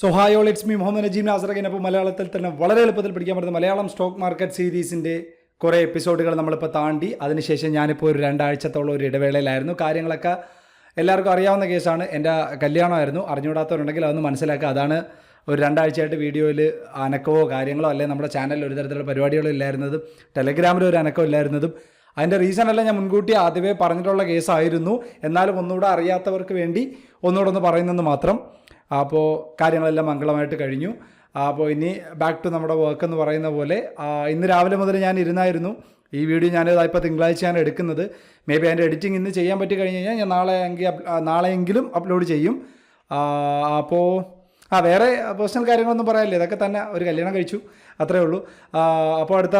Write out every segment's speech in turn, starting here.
So hi all it's me Muhammad Najeem നാസറഖിൻ അപ്പോൾ മലയാളത്തിൽ തന്നെ വളരെ എളുപ്പത്തിൽ പഠിക്കാൻ പറ്റുന്ന മലയാളം സ്റ്റോക്ക് മാർക്കറ്റ് സീരീസിന്റെ കുറേ എപ്പിസോഡുകൾ നമ്മളിപ്പോൾ താണ്ടി. അതിനുശേഷം ഞാനിപ്പോൾ ഒരു രണ്ടാഴ്ചത്തോളം ഒരു ഇടവേളയിലായിരുന്നു. കാര്യങ്ങളൊക്കെ എല്ലാവർക്കും അറിയാവുന്ന കേസാണ്. എന്റെ കല്യാണമായിരുന്നു. അറിഞ്ഞുകൂടാത്തവരുണ്ടെങ്കിൽ അതൊന്ന് മനസ്സിലാക്കുക. അതാണ് ഒരു രണ്ടാഴ്ചയായിട്ട് വീഡിയോയിൽ അനക്കമോ കാര്യങ്ങളോ അല്ലെങ്കിൽ നമ്മുടെ ചാനലിൽ ഒരു തരത്തിലുള്ള പരിപാടികളോ ഇല്ലായിരുന്നതും ടെലഗ്രാമിൽ ഒരു അനക്കം ഇല്ലായിരുന്നതും. അതിന്റെ റീസൺ എല്ലാം ഞാൻ മുൻകൂട്ടി ആദ്യമേ പറഞ്ഞിട്ടുള്ള കേസായിരുന്നു. എന്നാലും ഒന്നുകൂടെ അറിയാത്തവർക്ക് വേണ്ടി ഒന്നുകൂടെ ഒന്ന് പറയുന്നെന്ന് മാത്രം. അപ്പോൾ കാര്യങ്ങളെല്ലാം മംഗളമായിട്ട് കഴിഞ്ഞു. അപ്പോൾ ഇനി ബാക്ക് ടു നമ്മുടെ വർക്ക് എന്ന് പറയുന്ന പോലെ ഇന്ന് രാവിലെ മുതൽ ഞാൻ ഇരുന്നായിരുന്നു. ഈ വീഡിയോ ഞാൻ ഇപ്പോൾ തിങ്കളാഴ്ചയാണ് എടുക്കുന്നത്. മേ ബി അതിന്റെ എഡിറ്റിംഗ് ഇന്ന് ചെയ്യാൻ പറ്റി കഴിഞ്ഞ് കഴിഞ്ഞാൽ ഞാൻ നാളെ എങ്കിൽ നാളെയെങ്കിലും അപ്ലോഡ് ചെയ്യും. അപ്പോൾ ആ വേറെ പേഴ്സണൽ കാര്യങ്ങളൊന്നും പറയാനില്ല. ഇതൊക്കെ തന്നെ ഒരു കല്യാണം കഴിച്ചു. അത്രേ ഉള്ളൂ. അപ്പോൾ അടുത്ത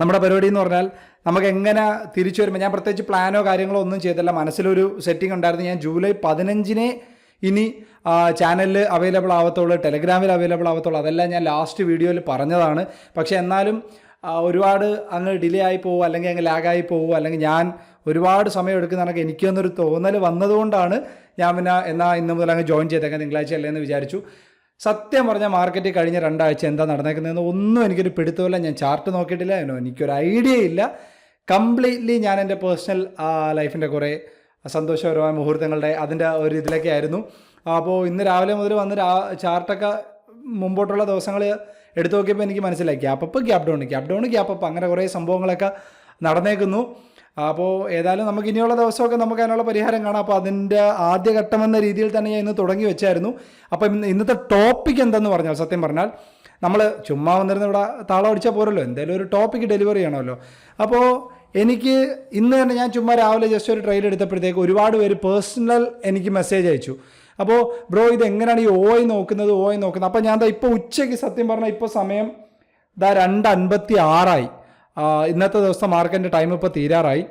നമ്മുടെ പരിപാടി എന്ന് പറഞ്ഞാൽ നമുക്ക് എങ്ങനെ തിരിച്ചു വരുമ്പോൾ ഞാൻ പ്രത്യേകിച്ച് പ്ലാനോ കാര്യങ്ങളോ ഒന്നും ചെയ്തില്ല. മനസ്സിലൊരു സെറ്റിംഗ് ഉണ്ടായിരുന്നു. ഞാൻ ജൂലൈ പതിനഞ്ചിനെ ഇനി ചാനലിൽ അവൈലബിൾ ആവത്തുള്ളൂ ടെലഗ്രാമിൽ അവൈലബിൾ ആവത്തുള്ളൂ അതെല്ലാം ഞാൻ ലാസ്റ്റ് വീഡിയോയിൽ പറഞ്ഞതാണ്. പക്ഷേ എന്നാലും ഒരുപാട് അങ്ങ് ഡിലേ ആയി പോകുമോ അല്ലെങ്കിൽ അങ്ങ് ലാഗായി പോകുമോ അല്ലെങ്കിൽ ഞാൻ ഒരുപാട് സമയം എടുക്കുന്ന കണക്ക് എനിക്കൊന്നൊരു തോന്നൽ വന്നതുകൊണ്ടാണ് ഞാൻ പിന്നെ എന്നാൽ ഇന്ന് മുതൽ അങ്ങ് ജോയിൻ ചെയ്തേക്കാം തിങ്കളാഴ്ച അല്ലേ എന്ന് വിചാരിച്ചു. സത്യം പറഞ്ഞാൽ മാർക്കറ്റിൽ കഴിഞ്ഞ രണ്ടാഴ്ച എന്താ നടന്നേക്കുന്നതെന്ന് ഒന്നും എനിക്കൊരു പിടുത്തമില്ല ഞാൻ ചാർട്ട് നോക്കിയിട്ടില്ല. എനിക്കൊരു ഐഡിയ ഇല്ല. കംപ്ലീറ്റ്ലി ഞാൻ എന്റെ പേഴ്സണൽ ലൈഫിന്റെ കുറേ സന്തോഷകരമായ മുഹൂർത്തങ്ങളുടെ അതിന്റെ ഒരു ഇതിലൊക്കെ ആയിരുന്നു അപ്പോൾ ഇന്ന് രാവിലെ മുതൽ വന്ന് രാ ചാർട്ടൊക്കെ മുമ്പോട്ടുള്ള ദിവസങ്ങൾ എടുത്തു നോക്കിയപ്പോൾ എനിക്ക് മനസ്സിലായി. Gap up gap down gap down gap up അങ്ങനെ കുറേ സംഭവങ്ങളൊക്കെ നടന്നേക്കുന്നു. അപ്പോൾ ഏതായാലും നമുക്ക് ഇനിയുള്ള ദിവസമൊക്കെ നമുക്ക് അതിനുള്ള പരിഹാരം കാണാം. അപ്പോൾ അതിന്റെ ആദ്യഘട്ടം എന്ന രീതിയിൽ തന്നെ ഞാൻ ഇന്ന് തുടങ്ങി വെച്ചായിരുന്നു. അപ്പോൾ ഇന്ന് ഇന്നത്തെ ടോപ്പിക് എന്തെന്ന് പറഞ്ഞാൽ സത്യം പറഞ്ഞാൽ നമ്മൾ ചുമ്മാ വന്നിരുന്ന ഇവിടെ താളം അടിച്ചാൽ പോരല്ലോ. എന്തായാലും ഒരു ടോപ്പിക് ഡെലിവറി ചെയ്യണമല്ലോ. അപ്പോൾ എനിക്ക് ഇന്ന് തന്നെ ഞാൻ ചുമ്മാ രാവിലെ ജസ്റ്റ് ഒരു ട്രെയിൽ എടുത്തപ്പോഴത്തേക്ക് ഒരുപാട് പേര് പേഴ്സണൽ എനിക്ക് മെസ്സേജ് അയച്ചു. അപ്പോൾ ബ്രോ ഇത് എങ്ങനെയാണ് ഈ ഓയി നോക്കുന്നത്? ഓയി നോക്കുന്നത്? അപ്പോൾ ഞാൻ ദാ ഇപ്പോൾ ഉച്ചയ്ക്ക് സത്യം പറഞ്ഞാൽ ഇപ്പോൾ സമയം ദാ രണ്ട് അൻപത്തി ആറായി ഇന്നത്തെ ദിവസം മാർക്കറ്റിന്റെ ടൈം ഇപ്പോൾ തീരാറായി.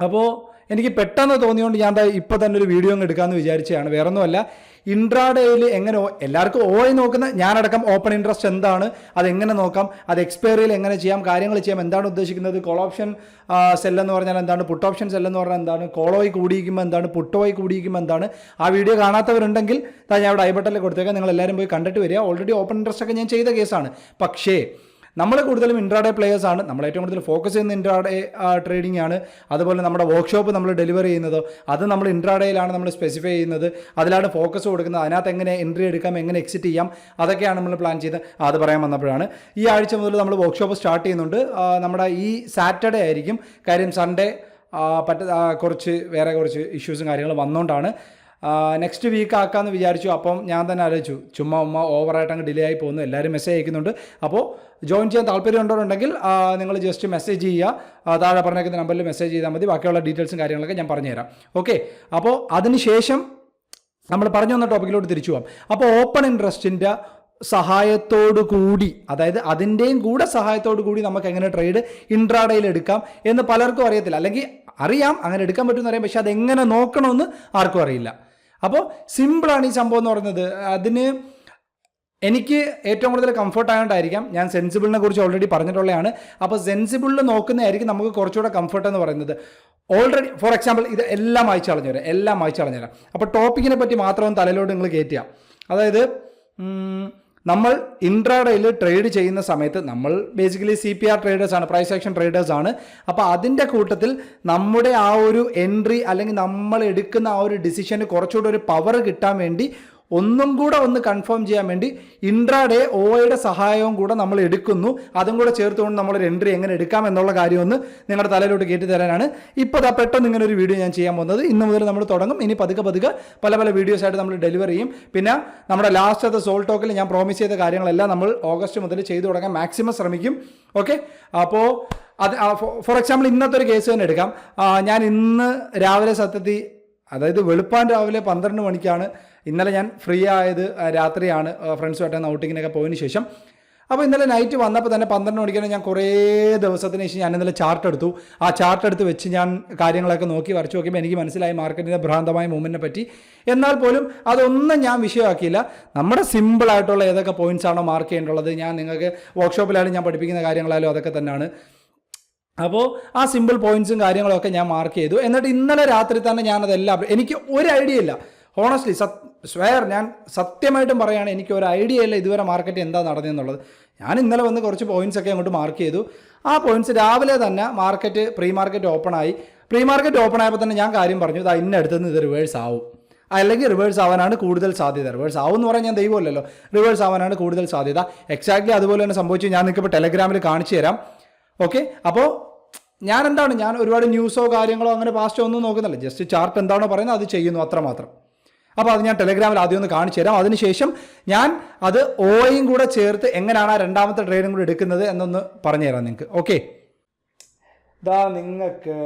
അപ്പോൾ എനിക്ക് പെട്ടെന്ന് തോന്നിയോണ്ട് ഞാൻ ഇപ്പോൾ തന്നെ ഒരു വീഡിയോ അങ്ങ് എടുക്കാമെന്ന് വിചാരിച്ചതാണ്. വേറെ ഒന്നുമല്ല ഇൻട്രാഡേയിൽ എങ്ങനെ എല്ലാവർക്കും ഓയി നോക്കുന്ന ഞാനടക്കം ഓപ്പൺ ഇൻട്രസ്റ്റ് എന്താണ് അതെങ്ങനെ നോക്കാം അത് എക്സ്പയറിയിൽ എങ്ങനെ ചെയ്യാം കാര്യങ്ങൾ ചെയ്യാം എന്താണ് ഉദ്ദേശിക്കുന്നത് കോൾ ഓപ്ഷൻ സെൽ എന്ന് പറഞ്ഞാൽ എന്താണ് പുട്ട് ഓപ്ഷൻ സെൽ എന്ന് പറഞ്ഞാൽ എന്താണ് കോളോയി കൂടിയിരിക്കുമ്പോൾ എന്താണ് പുട്ടോയി കൂടിയിരിക്കുമ്പോൾ എന്താണ് ആ വീഡിയോ കാണാത്തവരുണ്ടെങ്കിൽ താ ഞാൻ ഇവിടെ ഐബട്ടനിൽ കൊടുത്തേക്കാം നിങ്ങൾ എല്ലാവരും പോയി കണ്ടിട്ട് വരിക. ഓൾറെഡി ഓപ്പൺ ഇൻട്രസ്റ്റ് ഒക്കെ ഞാൻ ചെയ്ത കേസാണ് പക്ഷേ നമ്മൾ കൂടുതലും ഇൻട്രാഡേ പ്ലേയേഴ്സ് ആണ്. നമ്മൾ ഏറ്റവും കൂടുതൽ ഫോക്കസ് ചെയ്യുന്ന ഇൻട്രാഡേ ട്രേഡിംഗ് ആണ്. അതുപോലെ നമ്മുടെ വർക്ക്ഷോപ്പ് നമ്മൾ ഡെലിവർ ചെയ്യുന്നത്. അത് നമ്മൾ ഇൻട്രാഡേയിലാണ് നമ്മൾ സ്പെസിഫൈ ചെയ്യുന്നത്. അതിലാണ് ഫോക്കസ് കൊടുക്കുന്നത്. അതിനകത്ത് എങ്ങനെ എൻട്രി എടുക്കാം എങ്ങനെ എക്സിറ്റ് ചെയ്യാം അതൊക്കെയാണ് നമ്മൾ പ്ലാൻ ചെയ്ത് അത് പറയാൻ വന്നപ്പോഴാണ്. ഈ ആഴ്ച മുതൽ നമ്മൾ വർക്ക്ഷോപ്പ് സ്റ്റാർട്ട് ചെയ്യുന്നുണ്ട്. നമ്മുടെ ഈ സാറ്റർഡേ ആയിരിക്കും. കാര്യം സൺഡേ പറ്റ കുറച്ച് വേറെ കുറച്ച് ഇഷ്യൂസും കാര്യങ്ങളും വന്നുകൊണ്ടാണ് നെക്സ്റ്റ് വീക്ക് ആക്കാമെന്ന് വിചാരിച്ചു. അപ്പം ഞാൻ തന്നെ ആലോചിച്ചു. ചുമ്മാ ഉമ്മ ഓവറായിട്ട് അങ്ങ് ഡിലേ ആയി പോകുന്നു. എല്ലാവരും മെസ്സേജ് അയക്കുന്നുണ്ട്. അപ്പോൾ ജോയിൻ ചെയ്യാൻ താല്പര്യം ഉണ്ടോന്നുണ്ടെങ്കിൽ നിങ്ങൾ ജസ്റ്റ് മെസ്സേജ് ചെയ്യുക. താഴെ പറഞ്ഞേക്കുന്ന നമ്പറിൽ മെസ്സേജ് ചെയ്താൽ മതി. ബാക്കിയുള്ള ഡീറ്റെയിൽസും കാര്യങ്ങളൊക്കെ ഞാൻ പറഞ്ഞുതരാം. ഓക്കെ അപ്പോൾ അതിനുശേഷം നമ്മൾ പറഞ്ഞു വന്ന ടോപ്പിക്കിലോട്ട് തിരിച്ചു പോകാം അപ്പോൾ ഓപ്പൺ ഇൻട്രസ്റ്റിന്റെ സഹായത്തോടു കൂടി അതായത് അതിന്റെയും കൂടെ സഹായത്തോടു കൂടി നമുക്ക് എങ്ങനെ ട്രേഡ് ഇൻട്രാഡയിൽ എടുക്കാം എന്ന് പലർക്കും അറിയത്തില്ല. അല്ലെങ്കിൽ അറിയാം അങ്ങനെ എടുക്കാൻ പറ്റുമെന്ന് അറിയാം. പക്ഷേ അതെങ്ങനെ നോക്കണമെന്ന് ആർക്കും അറിയില്ല. അപ്പോൾ സിമ്പിളാണ് ഈ സംഭവം എന്ന് പറയുന്നത്. അതിന് എനിക്ക് ഏറ്റവും കൂടുതൽ കംഫർട്ട് ആയതുകൊണ്ടായിരിക്കാം ഞാൻ സെൻസിബിളിനെ കുറിച്ച് ഓൾറെഡി പറഞ്ഞിട്ടുള്ളതാണ് അപ്പോൾ സെൻസിബിളിൽ നോക്കുന്നതായിരിക്കും നമുക്ക് കുറച്ചുകൂടെ കംഫർട്ട് എന്ന് പറയുന്നത്. ഓൾറെഡി ഫോർ എക്സാമ്പിൾ ഇത് എല്ലാം വായിച്ചു കളഞ്ഞുതരാം എല്ലാം വായിച്ചു കളഞ്ഞുതരാം അപ്പോൾ ടോപ്പിക്കിനെ പറ്റി മാത്രം തലയിലോട്ട് നിങ്ങൾ കയറ്റുക അതായത് നമ്മൾ ഇൻട്രാഡേയിൽ ട്രേഡ് ചെയ്യുന്ന സമയത്ത് നമ്മൾ basically C P R traders ആണ് പ്രൈസ് ആക്ഷൻ ട്രേഡേഴ്സ് ആണ്. അപ്പോൾ അതിന്റെ കൂട്ടത്തിൽ നമ്മുടെ ആ ഒരു എൻട്രി അല്ലെങ്കിൽ നമ്മൾ എടുക്കുന്ന ആ ഒരു ഡിസിഷന് കുറച്ചുകൂടെ ഒരു പവർ കിട്ടാൻ വേണ്ടി ഒന്നും കൂടെ ഒന്ന് കൺഫേം ചെയ്യാൻ വേണ്ടി ഇൻട്രാഡേ ഓയുടെ സഹായവും കൂടെ നമ്മൾ എടുക്കുന്നു. അതും കൂടെ ചേർത്തുകൊണ്ട് നമ്മളൊരു എൻട്രി എങ്ങനെ എടുക്കാം എന്നുള്ള കാര്യം ഒന്ന് നിങ്ങളുടെ തലയിലോട്ട് കയറ്റി തരാനാണ്. ഇപ്പോൾ ദാ പെട്ടെന്ന് ഇങ്ങനെ ഒരു വീഡിയോ ഞാൻ ചെയ്യാൻ പോകുന്നത്. ഇന്ന് മുതൽ നമ്മൾ തുടങ്ങും. ഇനി പതുക്കെ പതുക്കെ പല പല വീഡിയോസ് ആയിട്ട് നമ്മൾ ഡെലിവർ ചെയ്യും. പിന്നെ നമ്മുടെ ലാസ്റ്റത്തെ സോൾ ടോക്കിൽ ഞാൻ പ്രോമിസ് ചെയ്ത കാര്യങ്ങളെല്ലാം നമ്മൾ ഓഗസ്റ്റ് മുതൽ ചെയ്തു തുടങ്ങാൻ മാക്സിമം ശ്രമിക്കും. ഓക്കെ അപ്പോൾ അത് ഫോർ എക്സാമ്പിൾ ഇന്നത്തെ ഒരു കേസ് തന്നെ എടുക്കാം. ഞാൻ ഇന്ന് രാവിലെ സത്യത്തിൽ അതായത് വെളുപ്പാൻ രാവിലെ പന്ത്രണ്ട് മണിക്കാണ്. ഇന്നലെ ഞാൻ ഫ്രീ ആയത് രാത്രിയാണ് ഫ്രണ്ട്സുമായിട്ട് ഔട്ടിങ്ങിനൊക്കെ പോയതിന് ശേഷം. അപ്പോൾ ഇന്നലെ നൈറ്റ് വന്നപ്പോൾ തന്നെ പന്ത്രണ്ട് മണിക്കാണ് ഞാൻ കുറേ ദിവസത്തിന് ശേഷം ഞാൻ ഇന്നലെ ചാർട്ട് എടുത്തു. ആ ചാർട്ട് എടുത്ത് വെച്ച് ഞാൻ കാര്യങ്ങളൊക്കെ നോക്കി വരച്ച് നോക്കിയപ്പോൾ എനിക്ക് മനസ്സിലായി മാർക്കറ്റിന്റെ ഭ്രാന്തമായ മൂവ്മെന്റിനെ പറ്റി. എന്നാൽ പോലും അതൊന്നും ഞാൻ വിഷയമാക്കിയില്ല. നമ്മുടെ സിമ്പിളായിട്ടുള്ള ഏതൊക്കെ പോയിന്റ്സ് ആണോ മാർക്ക് ചെയ്യേണ്ടുള്ളത് ഞാൻ നിങ്ങൾക്ക് വർക്ക്ഷോപ്പിലായാലും ഞാൻ പഠിപ്പിക്കുന്ന കാര്യങ്ങളായാലും അതൊക്കെ തന്നെയാണ്. അപ്പോൾ ആ സിമ്പിൾ പോയിന്റ്സും കാര്യങ്ങളൊക്കെ ഞാൻ മാർക്ക് ചെയ്തു. എന്നിട്ട് ഇന്നലെ രാത്രി തന്നെ ഞാനതെല്ലാം എനിക്ക് ഒരു ഐഡിയ ഇല്ല. ഹോണസ്റ്റ്ലി സത് സ്വയർ ഞാൻ സത്യമായിട്ടും പറയുകയാണ് എനിക്ക് ഒരു ഐഡിയ ഇല്ല ഇതുവരെ മാർക്കറ്റ് എന്താ നടന്നതെന്നുള്ളത്. ഞാൻ ഇന്നലെ വന്ന് കുറച്ച് പോയിന്റ്സ് ഒക്കെ അങ്ങോട്ട് മാർക്ക് ചെയ്തു. ആ പോയിന്റ്സ് രാവിലെ തന്നെ മാർക്കറ്റ് പ്രീ മാർക്കറ്റ് ഓപ്പൺ ആയി. പ്രീ മാർക്കറ്റ് ഓപ്പൺ ആയപ്പോൾ തന്നെ ഞാൻ കാര്യം പറഞ്ഞു ഇതാ ഇന്ന അടുത്ത് നിന്ന് ഇത് റിവേഴ്സ് ആവും. അല്ലെങ്കിൽ റിവേഴ്സ് ആവാനാണ് കൂടുതൽ സാധ്യത. റിവേഴ്സ് ആവും എന്ന് പറഞ്ഞാൽ ഞാൻ ദൈവമല്ലല്ലോ. റിവേഴ്സ് ആവാനാണ് കൂടുതൽ സാധ്യത. എക്സാക്ട്ലി അതുപോലെ തന്നെ സംഭവിച്ചു. ഞാൻ നിൽക്കുമ്പോൾ ടെലഗ്രാമിൽ കാണിച്ചു തരാം. ഓക്കെ അപ്പോൾ ഞാൻ എന്താണ് ഞാൻ ഒരുപാട് ന്യൂസോ കാര്യങ്ങളോ അങ്ങനെ പാസ്റ്റോ ഒന്നും നോക്കുന്നില്ല. ജസ്റ്റ് ചാർട്ട് എന്താണോ പറയുന്നത് അത് ചെയ്യുന്നു അത്രമാത്രം അപ്പോൾ അത് ഞാൻ ടെലഗ്രാമിൽ ആദ്യം ഒന്ന് കാണിച്ചു തരാം. അതിനുശേഷം ഞാൻ അത് ഓയും കൂടെ ചേർത്ത് എങ്ങനെയാണ് ആ രണ്ടാമത്തെ ട്രെയിനും കൂടെ എടുക്കുന്നത് എന്നൊന്ന് പറഞ്ഞു തരാം നിങ്ങൾക്ക് ഓക്കെ ഇതാ നിങ്ങൾക്ക്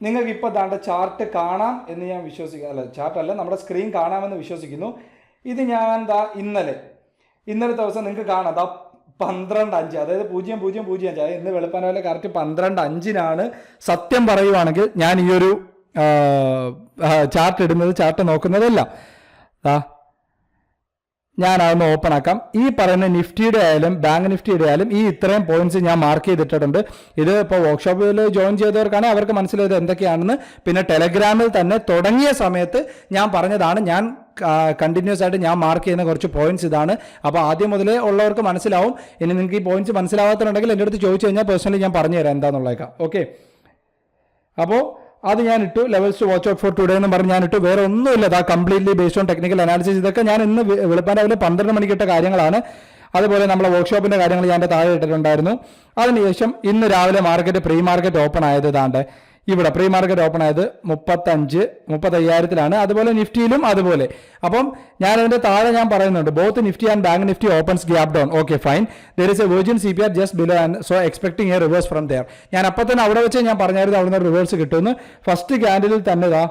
നിങ്ങൾക്ക് ഇപ്പോൾ താണ്ട ചാർട്ട് കാണാം എന്ന് ഞാൻ വിശ്വസിക്കുന്നു അല്ല ചാർട്ടല്ല നമ്മുടെ സ്ക്രീൻ കാണാമെന്ന് വിശ്വസിക്കുന്നു. ഇത് ഞാൻ ദാ ഇന്നലെ ഇന്നലെ ദിവസം നിങ്ങൾക്ക് കാണാം. ദാ പന്ത്രണ്ട് അഞ്ച് അതായത് പൂജ്യം പൂജ്യം പൂജ്യം അഞ്ച്. അതായത് ഇന്ന് വെളുപ്പാൻ കറക്റ്റ് പന്ത്രണ്ട് അഞ്ചിനാണ് സത്യം പറയുവാണെങ്കിൽ ഞാൻ ഈ ഒരു ചാർട്ട് ഇടുന്നത് ചാർട്ട് നോക്കുന്നതല്ല. ആ ഞാൻ അതൊന്ന് ഓപ്പൺ ആക്കാം. ഈ പറയുന്ന നിഫ്റ്റിയുടെ ആയാലും ബാങ്ക് നിഫ്റ്റിയുടെ ആയാലും ഈ ഇത്രയും പോയിന്റ്സ് ഞാൻ മാർക്ക് ചെയ്തിട്ടുണ്ട് ഇത് ഇപ്പോൾ വർക്ക്ഷോപ്പിൽ ജോയിൻ ചെയ്തവർക്കാണ് അവർക്ക് മനസ്സിലായത് എന്തൊക്കെയാണെന്ന്. പിന്നെ ടെലഗ്രാമിൽ തന്നെ തുടങ്ങിയ സമയത്ത് ഞാൻ പറഞ്ഞതാണ്. ഞാൻ കണ്ടിന്യൂസ് ആയിട്ട് ഞാൻ മാർക്ക് ചെയ്യുന്ന കുറച്ച് പോയിന്റ്സ് ഇതാണ്. അപ്പോൾ ആദ്യം മുതലേ ഉള്ളവർക്ക് മനസ്സിലാവും. ഇനി നിങ്ങൾക്ക് ഈ പോയിന്റ്സ് മനസ്സിലാവാത്തുണ്ടെങ്കിൽ എന്റെ അടുത്ത് ചോദിച്ചു കഴിഞ്ഞാൽ പേഴ്സണലി ഞാൻ പറഞ്ഞു തരാം എന്താണെന്നുള്ളേക്കാം ഓക്കെ അപ്പോൾ അത് ഞാൻ ഇട്ടു. Levels to watch out for today എന്ന് പറഞ്ഞ് ഞാൻ ഇട്ടു. വേറെ ഒന്നുമില്ല. അതാ completely based on technical analysis ഇതൊക്കെ ഞാൻ ഇന്ന് വെളുപ്പാൻ രാവിലെ പന്ത്രണ്ട് മണിക്ക് ഇട്ട കാര്യങ്ങളാണ്. അതുപോലെ നമ്മളെ വർക്ക്ഷോപ്പിന്റെ കാര്യങ്ങൾ ഞാൻ താഴെ ഇട്ടിട്ടുണ്ടായിരുന്നു. അതിനുശേഷം ഇന്ന് രാവിലെ മാർക്കറ്റ് പ്രീ മാർക്കറ്റ് ഓപ്പൺ ആയത് താണ്ട് ഇവിടെ പ്രീ മാർക്കറ്റ് ഓപ്പൺ ആയത് മുപ്പത്തഞ്ച് മുപ്പത്തയ്യായിരത്തിലാണ്. അതുപോലെ നിഫ്റ്റിയിലും അതുപോലെ. അപ്പം ഞാൻ അതിന്റെ താഴെ ഞാൻ പറയുന്നുണ്ട്. Both Nifty and bank Nifty opens gap down okay fine there is a virgin C P R just below and so expecting a reverse from there ഞാൻ അപ്പം തന്നെ അവിടെ വെച്ച് ഞാൻ പറഞ്ഞായിരുന്നു അവിടുന്ന് റിവേഴ്സ് കിട്ടുമെന്ന്. ഫസ്റ്റ് ക്യാൻഡിലിൽ തന്നെ ഇതാ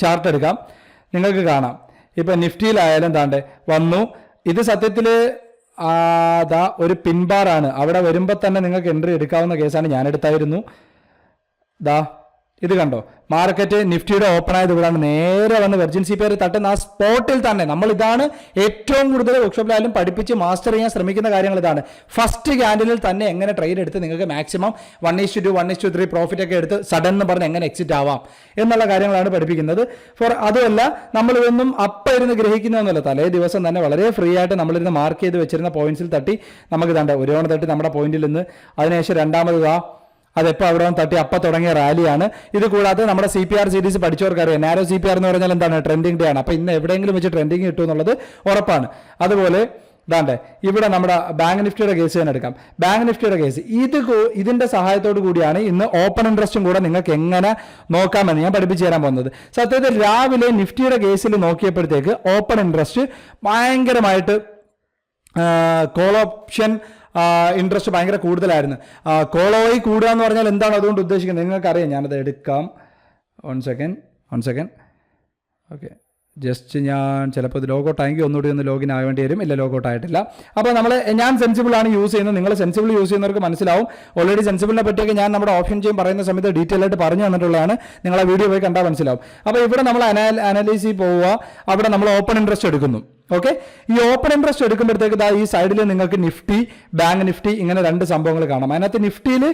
ചാർട്ട് എടുക്കാം. നിങ്ങൾക്ക് കാണാം. ഇപ്പം നിഫ്റ്റിയിലായാലും താണ്ടെ വന്നു. ഇത് സത്യത്തിൽ അതാ ഒരു പിൻബാറാണ്. അവിടെ വരുമ്പോൾ തന്നെ നിങ്ങൾക്ക് എൻട്രി എടുക്കാവുന്ന കേസാണ് ഞാൻ എടുത്തായിരുന്നു. ദാ ഇത് കണ്ടോ? മാർക്കറ്റ് നിഫ്റ്റിയുടെ ഓപ്പൺ ആയത് ഇവിടെയാണ് നേരെ വന്ന് വെർജിൻസി പേര് തട്ടുന്ന ആ സ്പോട്ടിൽ തന്നെ നമ്മൾ ഇതാണ് ഏറ്റവും കൂടുതൽ വർക്ക്ഷോപ്പിലായാലും പഠിപ്പിച്ച് മാസ്റ്റർ ചെയ്യാൻ ശ്രമിക്കുന്ന കാര്യങ്ങൾ ഇതാണ്. ഫസ്റ്റ് ക്യാൻഡിലിൽ തന്നെ എങ്ങനെ ട്രേഡ് എടുത്ത് നിങ്ങൾക്ക് maximum one is to two one is to three profit ഒക്കെ എടുത്ത് സഡൻ എന്ന് പറഞ്ഞ് എങ്ങനെ എക്സിറ്റ് ആവാം എന്നുള്ള കാര്യങ്ങളാണ് പഠിപ്പിക്കുന്നത്. ഫോർ അതുമല്ല നമ്മൾ ഇതൊന്നും അപ്പം ഇരുന്ന് ഗ്രഹിക്കുന്നതെന്നല്ല തലേ ദിവസം തന്നെ വളരെ ഫ്രീ ആയിട്ട് നമ്മളിരുന്ന് മാർക്ക് ചെയ്ത് വെച്ചിരുന്ന പോയിന്റ്സിൽ തട്ടി നമുക്ക് തണ്ട ഒരു തട്ടി നമ്മുടെ പോയിന്റിൽ നിന്ന്. അതിനുശേഷം രണ്ടാമത് ഇതാ അതെപ്പോൾ അവിടെ വന്ന് തട്ടി അപ്പം തുടങ്ങിയ റാലിയാണ്. ഇത് കൂടാതെ നമ്മുടെ സി പി ആർ സീരീസ് പഠിച്ചവർക്കറിയാം. നാരോ സി പി ആർ എന്ന് പറഞ്ഞാൽ എന്താണ്? ട്രെൻഡിങ് ഡേ ആണ്. അപ്പോൾ ഇന്ന് എവിടെയെങ്കിലും വെച്ച് ട്രെൻഡിങ് കിട്ടും എന്നുള്ളത് ഉറപ്പാണ്. അതുപോലെ ഇതാണ്ട് ഇവിടെ നമ്മുടെ ബാങ്ക് നിഫ്റ്റിയുടെ കേസ് തന്നെ എടുക്കാം. ബാങ്ക് നിഫ്റ്റിയുടെ കേസ് ഇത് ഇതിന്റെ സഹായത്തോടു കൂടിയാണ് ഇന്ന് ഓപ്പൺ ഇൻട്രസ്റ്റും കൂടെ നിങ്ങൾക്ക് എങ്ങനെ നോക്കാമെന്ന് ഞാൻ പഠിപ്പിച്ചു തരാൻ പോകുന്നത്. സത്യത്തിൽ രാവിലെ നിഫ്റ്റിയുടെ കേസിൽ നോക്കിയപ്പോഴത്തേക്ക് ഓപ്പൺ ഇൻട്രസ്റ്റ് ഭയങ്കരമായിട്ട് കോൾ ഓപ്ഷൻ ഇൻട്രസ്റ്റ് ഭയങ്കര കൂടുതലായിരുന്നു. കോളോയി കൂടുക എന്ന് പറഞ്ഞാൽ എന്താണ് അതുകൊണ്ട് ഉദ്ദേശിക്കുന്നത്? നിങ്ങൾക്കറിയാം ഞാനത് എടുക്കാം. One second one second okay just ഞാൻ ചിലപ്പോൾ ഇത് ലോഗൗട്ട് ആയെങ്കിൽ ഒന്നുകൂടി ഒന്ന് ലോഗിൻ ആവേണ്ടി വരും. ഇല്ല ലോഗൗട്ട് ആയിട്ടില്ല. അപ്പോൾ നമ്മൾ ഞാൻ സെൻസിബിൾ ആണ് യൂസ് ചെയ്യുന്നത്. നിങ്ങൾ സെൻസിബിൾ യൂസ് ചെയ്യുന്നവർക്ക് മനസ്സിലാവും. ഓൾറെഡി സെൻസിബിളിനെ പറ്റിയൊക്കെ ഞാൻ നമ്മുടെ ഓപ്ഷൻ ചെയ്യും പറയുന്ന സമയത്ത് ഡീറ്റെയിൽ ആയിട്ട് പറഞ്ഞു തന്നിട്ടുള്ളതാണ്. നിങ്ങൾ ആ വീഡിയോ പോയി കണ്ടാൽ മനസ്സിലാവും. അപ്പോൾ ഇവിടെ നമ്മൾ അനാ അനാലിസിൽ പോവുക. അവിടെ നമ്മൾ ഓപ്പൺ ഇൻട്രസ്റ്റ് എടുക്കുന്നു. ഓക്കെ ഈ ഓപ്പൺ ഇൻട്രസ്റ്റ് എടുക്കുമ്പോഴത്തേക്ക് ദാ ഈ സൈഡിൽ നിങ്ങൾക്ക് നിഫ്റ്റി ബാങ്ക് നിഫ്റ്റി ഇങ്ങനെ രണ്ട് സംഭവങ്ങൾ കാണാം. അതിനകത്ത് നിഫ്റ്റിയിൽ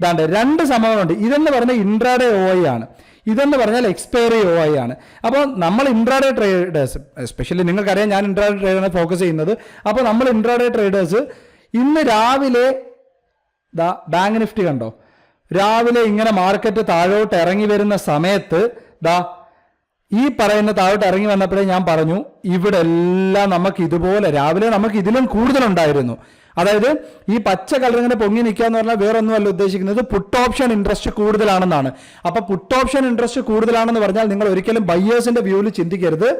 ഇതാണ്ട് രണ്ട് സംഭവങ്ങളുണ്ട്. ഇതെന്ന് പറയുന്നത് ഇൻട്രാഡേ ഓ ആണ്. ഇതെന്ന് പറഞ്ഞാൽ എക്സ്പയറി ഒ ഐ ആണ്. അപ്പോൾ നമ്മൾ ഇൻട്രാഡേ ട്രേഡേഴ്സ് എസ്പെഷ്യലി നിങ്ങൾക്കറിയാം ഞാൻ ഇൻട്രാഡേ ട്രേഡാണ് ഫോക്കസ് ചെയ്യുന്നത്. അപ്പോൾ നമ്മൾ ഇൻട്രാഡേ ട്രേഡേഴ്സ് ഇന്ന് രാവിലെ ദാ ബാങ്ക് നിഫ്റ്റി കണ്ടോ? രാവിലെ ഇങ്ങനെ മാർക്കറ്റ് താഴോട്ട് ഇറങ്ങി വരുന്ന സമയത്ത് ദാ ഈ പറയുന്ന താഴോട്ട് ഇറങ്ങി വന്നപ്പോഴേ ഞാൻ പറഞ്ഞു ഇവിടെ എല്ലാം നമുക്ക് ഇതുപോലെ രാവിലെ നമുക്ക് ഇതിലും കൂടുതലുണ്ടായിരുന്നു. അതായത് ഈ പച്ച കളർ ഇങ്ങനെ പൊങ്ങി നിൽക്കുക എന്ന് പറഞ്ഞാൽ വേറെ ഒന്നുമല്ല ഉദ്ദേശിക്കുന്നത് പുട്ട് ഓപ്ഷൻ ഇൻട്രസ്റ്റ് കൂടുതലാണെന്നാണ്. അപ്പൊ പുട്ട് ഓപ്ഷൻ ഇൻട്രസ്റ്റ് കൂടുതലാണെന്ന് പറഞ്ഞാൽ നിങ്ങൾ ഒരിക്കലും ബയ്യേഴ്സിന്റെ വ്യൂവിൽ ചിന്തിക്കരുത്.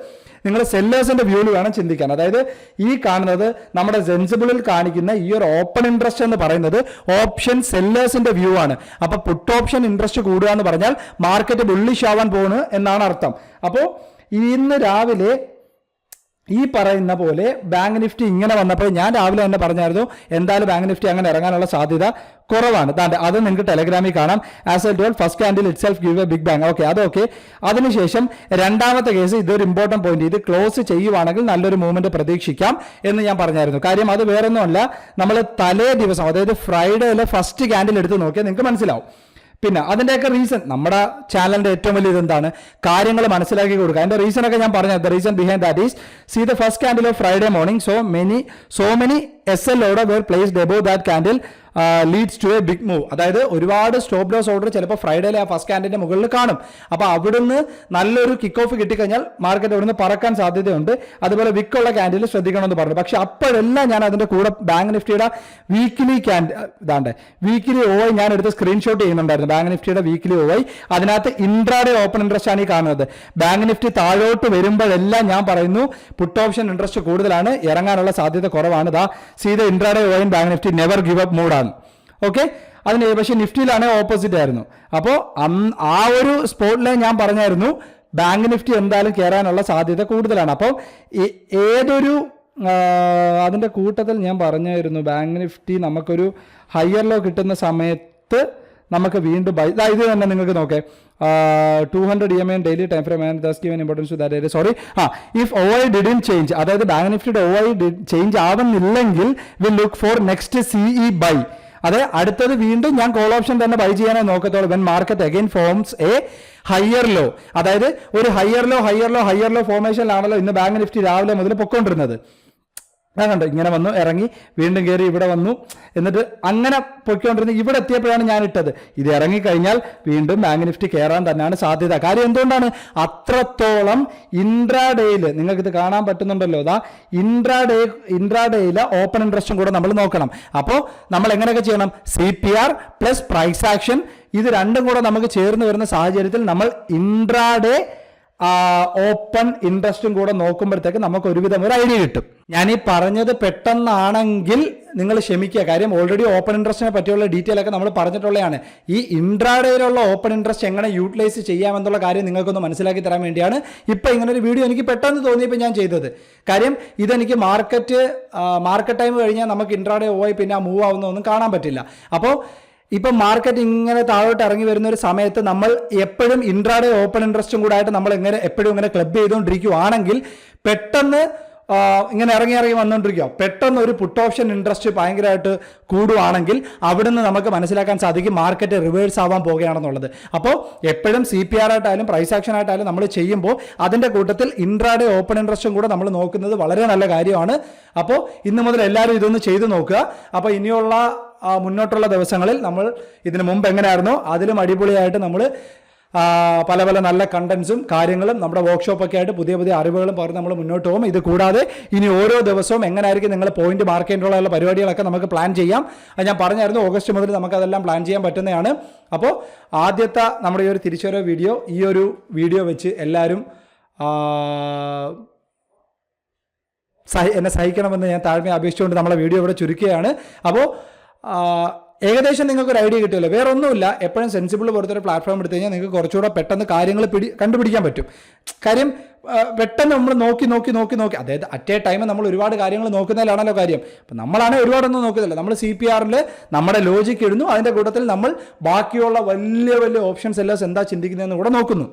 നിങ്ങൾ സെല്ലേഴ്സിന്റെ വ്യൂവിൽ വേണം ചിന്തിക്കാൻ. അതായത് ഈ കാണുന്നത് നമ്മുടെ സെൻസിബിളിൽ കാണിക്കുന്ന ഈ ഒരു ഓപ്പൺ ഇൻട്രസ്റ്റ് എന്ന് പറയുന്നത് ഓപ്ഷൻ സെല്ലേഴ്സിന്റെ വ്യൂ ആണ്. അപ്പൊ പുട്ട് ഓപ്ഷൻ ഇൻട്രസ്റ്റ് കൂടുക എന്ന് പറഞ്ഞാൽ മാർക്കറ്റ് ബുള്ളിഷ് ആവാൻ പോകുന്നു എന്നാണ് അർത്ഥം. അപ്പോൾ ഇന്ന് രാവിലെ ഈ പറയുന്ന പോലെ ബാങ്ക് നിഫ്റ്റി ഇങ്ങനെ വന്നപ്പോൾ ഞാൻ രാവിലെ തന്നെ പറഞ്ഞായിരുന്നു എന്തായാലും ബാങ്ക് നിഫ്റ്റി അങ്ങനെ ഇറങ്ങാനുള്ള സാധ്യത കുറവാണ്. താണ്ട് അത് നിങ്ങൾക്ക് ടെലഗ്രാമിൽ കാണാം. As a tall first candle itself give a big bank okay അതൊക്കെ അതിനുശേഷം രണ്ടാമത്തെ കേസ് ഇതൊരു ഇമ്പോർട്ടന്റ് പോയിന്റ് ഇത് ക്ലോസ് ചെയ്യുവാണെങ്കിൽ നല്ലൊരു മൂവ്മെന്റ് പ്രതീക്ഷിക്കാം എന്ന് ഞാൻ പറഞ്ഞായിരുന്നു. കാര്യം അത് വേറൊന്നുമല്ല. നമ്മൾ തലേ ദിവസം അതായത് ഫ്രൈഡേയിലെ ഫസ്റ്റ് ക്യാൻഡിൽ എടുത്ത് നോക്കിയാൽ നിങ്ങൾക്ക് മനസ്സിലാവും. പിന്നെ അതിന്റെയൊക്കെ റീസൺ നമ്മുടെ ചാനലിന്റെ ഏറ്റവും വലിയ ഇതെന്താണ്? കാര്യങ്ങൾ മനസ്സിലാക്കി കൊടുക്കുക. അതിന്റെ റീസൺ ഒക്കെ ഞാൻ പറഞ്ഞത് the reason behind that is see the first candle of Friday morning so many so many S L order were placed above that candle leads to a big move അതായത് ഒരുപാട് സ്റ്റോപ്പ് ലോസ് ഓർഡർ ചിലപ്പോൾ ഫ്രൈഡേയിലെ ആ first കാൻഡിന്റെ മുകളിൽ കാണും. അപ്പോൾ അവിടുന്ന് നല്ലൊരു kick off കിട്ടിക്കഴിഞ്ഞാൽ മാർക്കറ്റ് അവിടുന്ന് പറക്കാൻ സാധ്യതയുണ്ട്. അതുപോലെ വിക്കുള്ള ക്യാൻഡിൽ ശ്രദ്ധിക്കണമെന്ന് പറഞ്ഞു. പക്ഷെ അപ്പോഴെല്ലാം ഞാൻ അതിന്റെ കൂടെ ബാങ്ക് നിഫ്റ്റിയുടെ വീക്കിലി ക്യാൻഡ് ഇതാണ്ട്. വീക്കിലി ഓ ഞാൻ എടുത്ത് സ്ക്രീൻഷോട്ട് ചെയ്യുന്നുണ്ടായിരുന്നു. ബാങ്ക് നിഫ്റ്റിയുടെ വീക്കിലി ഓ അതിനകത്ത് ഇൻട്രാഡേ ഓപ്പൺ ഇൻട്രസ്റ്റ് ആണ് ഈ കാണുന്നത്. ബാങ്ക് നിഫ്റ്റി താഴോട്ട് വരുമ്പോഴെല്ലാം ഞാൻ പറയുന്നു പുട്ട് ഓപ്ഷൻ ഇൻട്രസ്റ്റ് കൂടുതലാണ്. ഇറങ്ങാനുള്ള സാധ്യത കുറവാണ്. ദാ see the intraday O bank Nifty never give up മൂഡാണ് okay അതിന് പക്ഷേ നിഫ്റ്റിയിലാണെ ഓപ്പോസിറ്റ് ആയിരുന്നു. അപ്പോൾ ആ ഒരു സ്പോട്ടിലെ ഞാൻ പറഞ്ഞായിരുന്നു ബാങ്ക് നിഫ്റ്റി എന്തായാലും കയറാനുള്ള സാധ്യത കൂടുതലാണ്. അപ്പോൾ ഏതൊരു അതിന്റെ കൂട്ടത്തിൽ ഞാൻ പറഞ്ഞായിരുന്നു ബാങ്ക് നിഫ്റ്റി നമുക്കൊരു ഹയർ ലോ കിട്ടുന്ന സമയത്ത് നമുക്ക് വീണ്ടും ബൈ ഇത് തന്നെ നിങ്ങൾക്ക് നോക്കേ. Two hundred E M N daily time frame and thus given importance to that sorry ah if O I didn't change അതായത് ബാങ്ക് നിഫ്റ്റിയുടെ O I change ആവുന്നില്ലെങ്കിൽ will look for next CE buy അതെ അടുത്തത് വീണ്ടും ഞാൻ call option തന്നെ buy ചെയ്യാനേ നോക്കത്തുള്ളൂ. When market again forms a higher low അതായത് ഒരു higher low higher low higher low ഫോർമേഷനിലാണല്ലോ ഇന്ന് ബാങ്ക് നിഫ്റ്റി രാവിലെ മുതൽ പൊക്കോണ്ടിരുന്നത്. ഞാൻ കണ്ടു ഇങ്ങനെ വന്നു ഇറങ്ങി വീണ്ടും കയറി ഇവിടെ വന്നു. എന്നിട്ട് അങ്ങനെ പൊയ്ക്കൊണ്ടിരുന്ന് ഇവിടെ എത്തിയപ്പോഴാണ് ഞാൻ ഇട്ടത്. ഇത് ഇറങ്ങിക്കഴിഞ്ഞാൽ വീണ്ടും ബാങ്ക് നിഫ്റ്റി കയറാൻ തന്നെയാണ് സാധ്യത. കാര്യം എന്തുകൊണ്ടാണ്? അത്രത്തോളം ഇൻട്രാഡേയിൽ നിങ്ങൾക്കിത് കാണാൻ പറ്റുന്നുണ്ടല്ലോ. അതാ ഇൻട്രാഡേ ഇൻട്രാഡേയിലെ ഓപ്പൺ ഇൻട്രസ്റ്റും കൂടെ നമ്മൾ നോക്കണം. അപ്പോൾ നമ്മൾ എങ്ങനെയൊക്കെ ചെയ്യണം? C P R plus price action ഇത് രണ്ടും കൂടെ നമുക്ക് ചേർന്ന് വരുന്ന സാഹചര്യത്തിൽ നമ്മൾ ഇൻട്രാഡേ ഓപ്പൺ ഇൻട്രസ്റ്റും കൂടെ നോക്കുമ്പോഴത്തേക്ക് നമുക്ക് ഒരുവിധം ഒരു ഐഡിയ കിട്ടും. ഞാൻ ഈ പറഞ്ഞത് പെട്ടെന്നാണെങ്കിൽ നിങ്ങൾ ക്ഷമിക്കുക. കാര്യം ഓൾറെഡി ഓപ്പൺ ഇൻട്രസ്റ്റിനെ പറ്റിയുള്ള ഡീറ്റെയിൽ ഒക്കെ നമ്മൾ പറഞ്ഞിട്ടുള്ളതാണ് ഈ ഇൻട്രാഡേയിലുള്ള ഓപ്പൺ ഇൻട്രസ്റ്റ് എങ്ങനെ യൂട്ടിലൈസ് ചെയ്യാമെന്നുള്ള കാര്യം നിങ്ങൾക്കൊന്ന് മനസ്സിലാക്കി തരാൻ വേണ്ടിയാണ് ഇപ്പം ഇങ്ങനെ ഒരു വീഡിയോ എനിക്ക് പെട്ടെന്ന് തോന്നിയപ്പോൾ ഞാൻ ചെയ്തത്. കാര്യം ഇതെനിക്ക് മാർക്കറ്റ് മാർക്കറ്റ് ടൈം കഴിഞ്ഞാൽ നമുക്ക് ഇൻട്രാഡേ പോയി പിന്നെ ആ മൂവ് ആവുന്നൊന്നും കാണാൻ പറ്റില്ല. അപ്പോൾ ഇപ്പം മാർക്കറ്റ് ഇങ്ങനെ താഴോട്ട് ഇറങ്ങി വരുന്ന ഒരു സമയത്ത് നമ്മൾ എപ്പോഴും ഇൻട്രാഡേ ഓപ്പൺ ഇൻട്രസ്റ്റും കൂടായിട്ട് നമ്മൾ എങ്ങനെ എപ്പോഴും ഇങ്ങനെ ക്ലബ് ചെയ്തുകൊണ്ടിരിക്കുകയാണെങ്കിൽ പെട്ടെന്ന് ഇങ്ങനെ ഇറങ്ങി ഇറങ്ങി വന്നുകൊണ്ടിരിക്കുക പെട്ടെന്ന് ഒരു പുട്ട് ഓപ്ഷൻ ഇൻട്രസ്റ്റ് ഭയങ്കരമായിട്ട് കൂടുവാണെങ്കിൽ അവിടുന്ന് നമുക്ക് മനസ്സിലാക്കാൻ സാധിക്കും മാർക്കറ്റ് റിവേഴ്സ് ആവാൻ പോകുകയാണെന്നുള്ളത് അപ്പോൾ എപ്പോഴും സി പി ആർ ആയിട്ടായാലും പ്രൈസ് ആക്ഷൻ ആയിട്ടായാലും നമ്മൾ ചെയ്യുമ്പോൾ അതിന്റെ കൂട്ടത്തിൽ ഇൻട്രാഡേ ഓപ്പൺ ഇൻട്രസ്റ്റും കൂടെ നമ്മൾ നോക്കുന്നത് വളരെ നല്ല കാര്യമാണ്. അപ്പോൾ ഇന്ന് മുതൽ എല്ലാവരും ഇതൊന്ന് ചെയ്തു നോക്കുക. അപ്പോൾ ഇനിയുള്ള മുന്നോട്ടുള്ള ദിവസങ്ങളിൽ നമ്മൾ ഇതിനു മുമ്പ് എങ്ങനെയായിരുന്നോ? അതിലും അടിപൊളിയായിട്ട് നമ്മൾ പല പല നല്ല കണ്ടൻസും കാര്യങ്ങളും നമ്മുടെ വർക്ക്ഷോപ്പൊക്കെ ആയിട്ട് പുതിയ പുതിയ അറിവുകളും പറഞ്ഞ് നമ്മൾ മുന്നോട്ട് പോകും. ഇത് കൂടാതെ ഇനി ഓരോ ദിവസവും എങ്ങനെയായിരിക്കും നിങ്ങൾ പോയിന്റ് മാർക്ക് ചെയ്യേണ്ടുള്ള പരിപാടികളൊക്കെ നമുക്ക് പ്ലാൻ ചെയ്യാം. അത് ഞാൻ പറഞ്ഞായിരുന്നു ഓഗസ്റ്റ് മുതൽ നമുക്ക് അതെല്ലാം പ്ലാൻ ചെയ്യാൻ പറ്റുന്നതാണ്. അപ്പോൾ ആദ്യത്തെ നമ്മുടെ ഈ ഒരു തിരിച്ചുവരവ് വീഡിയോ ഈ ഒരു വീഡിയോ വെച്ച് എല്ലാവരും സഹി എന്നെ സഹിക്കണമെന്ന് ഞാൻ താഴ്മയെ അപേക്ഷിച്ചുകൊണ്ട് നമ്മളെ വീഡിയോ ഇവിടെ ചുരുക്കുകയാണ്. അപ്പോൾ ഏകദേശം നിങ്ങൾക്ക് ഒരു ഐഡിയ കിട്ടിയല്ലോ. വേറെ ഒന്നുമില്ല എപ്പോഴും സെൻസിബിൾ പോലത്തെ ഒരു പ്ലാറ്റ്ഫോം എടുത്തു കഴിഞ്ഞാൽ നിങ്ങൾക്ക് കുറച്ചുകൂടെ പെട്ടെന്ന് കാര്യങ്ങൾ പിടി കണ്ടുപിടിക്കാൻ പറ്റും. കാര്യം പെട്ടെന്ന് നമ്മൾ നോക്കി നോക്കി നോക്കി നോക്കി. അതായത് അറ്റ് എ ടൈം നമ്മൾ ഒരുപാട് കാര്യങ്ങൾ നോക്കുന്നതിലാണല്ലോ കാര്യം. അപ്പം നമ്മളാണെങ്കിൽ ഒരുപാടൊന്നും നോക്കുന്നില്ല. നമ്മൾ സി പി ആറിൽ നമ്മുടെ ലോജിക്ക് ഇടുന്നു. അതിന്റെ കൂട്ടത്തിൽ നമ്മൾ ബാക്കിയുള്ള വലിയ വലിയ ഓപ്ഷൻസ് എല്ലാം എന്താ ചിന്തിക്കുന്നതെന്ന് കൂടെ നോക്കുന്നു.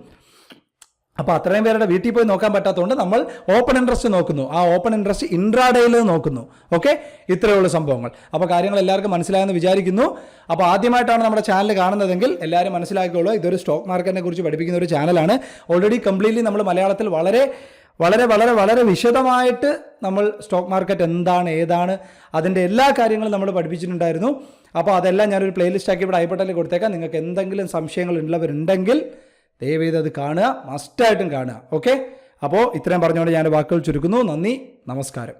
അപ്പോൾ അത്രയും പേരുടെ വീട്ടിൽ പോയി നോക്കാൻ പറ്റാത്തതുകൊണ്ട് നമ്മൾ ഓപ്പൺ ഇൻട്രസ്റ്റ് നോക്കുന്നു. ആ ഓപ്പൺ ഇൻട്രസ്റ്റ് ഇൻട്രാഡേയിൽ നോക്കുന്നു. ഓക്കെ ഉള്ളൂ സംഭവങ്ങൾ. അപ്പോൾ കാര്യങ്ങൾ എല്ലാവർക്കും മനസ്സിലായെന്ന് വിചാരിക്കുന്നു. അപ്പോൾ ആദ്യമായിട്ടാണ് നമ്മുടെ ചാനൽ കാണുന്നതെങ്കിൽ എല്ലാവരും മനസ്സിലാക്കിക്കോളൂ. ഇതൊരു സ്റ്റോക്ക് മാർക്കറ്റിനെ കുറിച്ച് പഠിപ്പിക്കുന്ന ഒരു ചാനലാണ് ഓൾറെഡി കംപ്ലീറ്റ്ലി നമ്മൾ മലയാളത്തിൽ വളരെ വളരെ വളരെ വളരെ വിശദമായിട്ട് നമ്മൾ സ്റ്റോക്ക് മാർക്കറ്റ് എന്താണ് ഏതാണ് അതിന്റെ എല്ലാ കാര്യങ്ങളും നമ്മൾ പഠിപ്പിച്ചിട്ടുണ്ടായിരുന്നു. അപ്പോൾ അതെല്ലാം ഞാനൊരു പ്ലേലിസ്റ്റ് ആക്കി ഇവിടെ ഐപ്പട്ടലിൽ കൊടുത്തേക്കാം. നിങ്ങൾക്ക് എന്തെങ്കിലും സംശയങ്ങൾ ഉള്ളവരുണ്ടെങ്കിൽ ദയവേത് അത് കാണുക മസ്റ്റായിട്ടും കാണുക. ഓക്കെ അപ്പോൾ ഇത്രയും പറഞ്ഞുകൊണ്ട് ഞാൻ വാക്കുകൾ ചുരുക്കുന്നു. നന്ദി നമസ്കാരം.